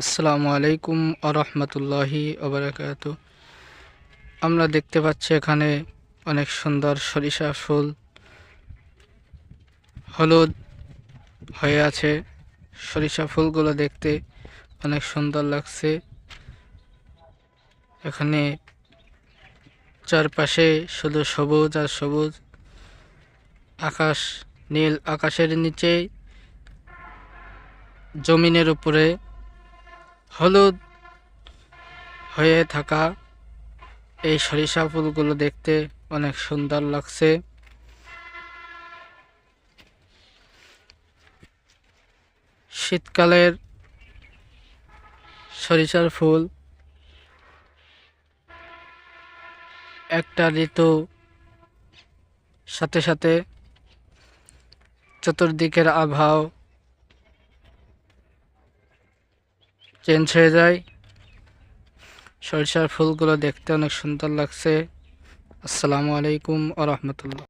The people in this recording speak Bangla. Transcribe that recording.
আসসালামু আলাইকুম আরহামতুল্লাহি ওবরাকাত আমরা দেখতে পাচ্ছি এখানে অনেক সুন্দর সরিষা ফুল, হলুদ হয়ে আছে। সরিষা ফুলগুলো দেখতে অনেক সুন্দর লাগছে। এখানে চারপাশে শুধু সবুজ আর সবুজ, আকাশ, নীল আকাশের নিচে, জমিনের উপরে হলুদ হয়ে থাকা এই সরিষা ফুলগুলো দেখতে অনেক সুন্দর লাগছে। শীতকালের সরিষার ফুল। একটা ঋতু সাথে সাথে চতুর্দিকের আবহাওয়া চেঞ্জ হয়ে যায়। সরিষার ফুলগুলো দেখতে অনেক সুন্দর লাগছে। আসসালামু আলাইকুম আ রহমতুল্লাহ।